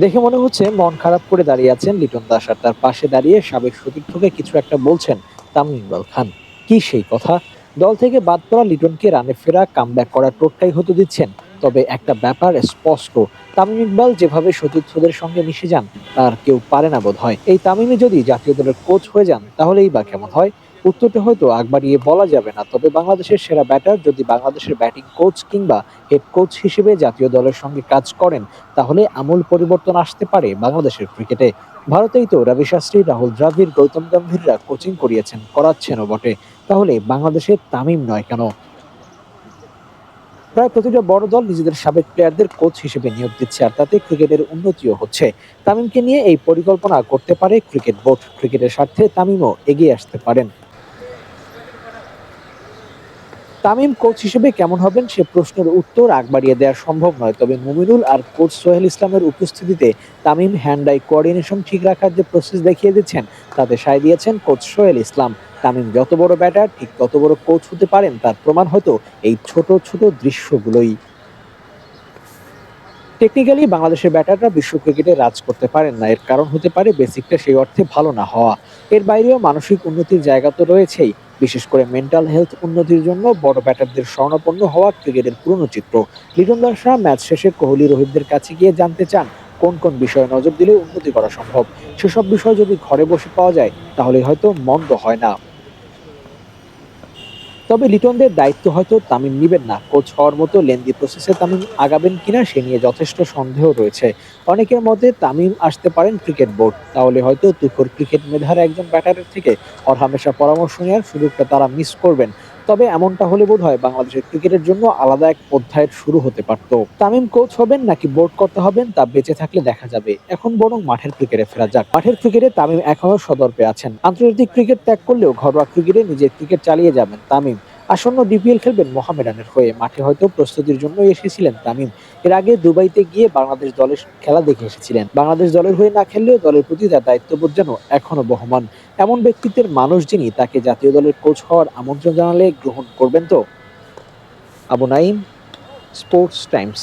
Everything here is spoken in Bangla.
দেখে মনে হচ্ছে মন খারাপ করে দাঁড়িয়ে আছেন লিটন দাস আর তার পাশে দাঁড়িয়ে সাবেক সতীর্থকে কিছু একটা বলছেন তামিম ইকবাল খান। কি সেই কথা? দল থেকে বাদ পড়া লিটনকে রানে ফেরা কামব্যাক করার টোটকাই হতে দিচ্ছেন। তবে একটা ব্যাপার স্পষ্ট, তামিম ইকবাল যেভাবে সতীর্থদের সঙ্গে মিশে যান, তার কেউ পারে না বোধ হয় এই তামিমই যদি জাতীয় দলের কোচ হয়ে যান, তাহলেই বা কেমন হয়? উত্তরটা হয়তো আগ বাড়িয়ে বলা যাবে না। তবে বাংলাদেশের সেরা ব্যাটার যদি বাংলাদেশের ব্যাটিং কোচ কিংবা হেড কোচ হিসেবে জাতীয় দলের সঙ্গে কাজ করেন, তাহলে আমূল পরিবর্তন আসতে পারে বাংলাদেশের ক্রিকেটে। ভারতেই তো রবি শাস্ত্রী, রাহুল দ্রাবিড়, গৌতম গম্ভীররা কোচিং করিয়েছেন, করাচ্ছেনও বটে। তাহলে বাংলাদেশে তামিম নয় কেন? প্রায় প্রতিটা বড় দল নিজেদের সাবেক প্লেয়ারদের কোচ হিসেবে নিয়োগ দিচ্ছে আর তাতে ক্রিকেটের উন্নতিও হচ্ছে। তামিমকে নিয়ে এই পরিকল্পনা করতে পারে ক্রিকেট বোর্ড। ক্রিকেটের স্বার্থে তামিমও এগিয়ে আসতে পারেন। তামিম কোচ হিসেবে কেমন হবেন সে প্রশ্নের উত্তর আগ বাড়িয়ে দেওয়া সম্ভব নয়। তবে মুমিনুল আর কোচ সোহেল ইসলামের উপস্থিতিতে তামিম হ্যান্ড আই কোঅর্ডিনেশন ঠিক রাখার যে প্রসেস দেখিয়ে দিচ্ছেন, তাতে সায় দিয়েছেন কোচ সোহেল ইসলাম। তামিম যত বড় ব্যাটার ঠিক তত বড় কোচ হতে পারেন, তার প্রমাণ হয়তো এই ছোট ছোট দৃশ্যগুলোই। টেকনিক্যালি বাংলাদেশের ব্যাটাররা বিশ্ব ক্রিকেটে রাজ করতে পারেন না। এর কারণ হতে পারে বেসিকটা সেই অর্থে ভালো না হওয়া। এর বাইরেও মানসিক উন্নতির জায়গা তো রয়েছেই। বিশেষ করে মেন্টাল হেলথ উন্নতির জন্য বড় ব্যাটারদের স্বর্ণপন্ন হওয়া ক্রিকেটের পুরনো চিত্র। লিটন দাসরা ম্যাচ শেষে কোহলি, রোহিতদের কাছে গিয়ে জানতে চান, কোন কোন বিষয়ে নজর দিলে উন্নতি করা সম্ভব। সেসব বিষয় যদি ঘরে বসে পাওয়া যায়, তাহলে হয়তো মন্দ হয় না। তবে লিটনদের দায়িত্ব হয়তো তামিম নিবেন না। কোচ হওয়ার মতো লেন্দি প্রসেসে তামিম আগাবেন কিনা সে নিয়ে যথেষ্ট সন্দেহ রয়েছে। অনেকের মধ্যে তামিম আসতে পারেন ক্রিকেট বোর্ড, তাহলে হয়তো তুখোর ক্রিকেট মেধার একজন ব্যাটারের থেকে অরহামেশা পরামর্শ নেওয়ার সুযোগটা তারা মিস করবেন। তবে এমনটা হলে বোধ হয় বাংলাদেশের ক্রিকেটের জন্য আলাদা এক অধ্যায়ের শুরু হতে পারত। তামিম কোচ হবেন নাকি বোর্ড করতে হবেন তা বেঁচে থাকলে দেখা যাবে। এখন বরং মাঠের ক্রিকেটে ফেরা যাক। মাঠের ক্রিকেটে তামিম এখনও সদর্পে আছেন। আন্তর্জাতিক ক্রিকেট ত্যাগ করলেও ঘরোয়া ক্রিকেটে নিজের ক্রিকেট চালিয়ে যাবেন তামিম। আসন্ন ডিপিএল খেলবেন মোহামেডানের হয়ে। মাঠে হয়তো প্রস্তুতির জন্য এসেছিলেন তামিম। এর আগে দুবাইতে গিয়ে বাংলাদেশ দলের খেলা দেখে এসেছিলেন। বাংলাদেশ দলের হয়ে না খেললেও দলের প্রতি তার দায়িত্ববোধ যেন এখনও বহমান। এমন ব্যক্তিত্বের মানুষ যিনি, তাকে জাতীয় দলের কোচ হওয়ার আমন্ত্রণ জানালে গ্রহণ করবেন তো? Abu Naim sports times.